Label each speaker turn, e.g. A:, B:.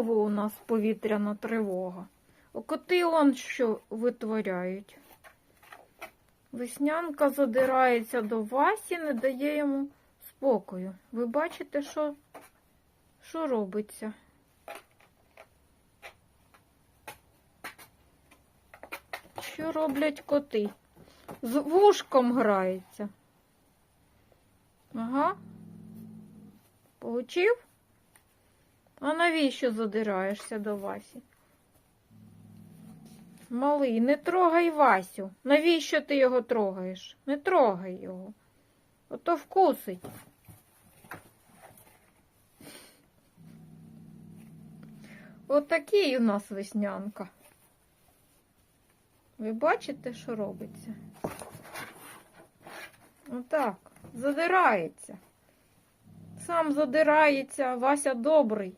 A: Знову у нас повітряна тривога. Коти он що витворяють. Веснянка задирається до Васі, не дає йому спокою. Ви бачите, що, що робиться? Що роблять коти? З вушком грається. Ага. Получив? А навіщо задираєшся до Васі? Малий, не трогай Васю. Навіщо ти його трогаєш? Не трогай його. Ото вкусить. Отакий у нас веснянка. Ви бачите, що робиться? Отак, задирається. Сам задирається, Вася добрий.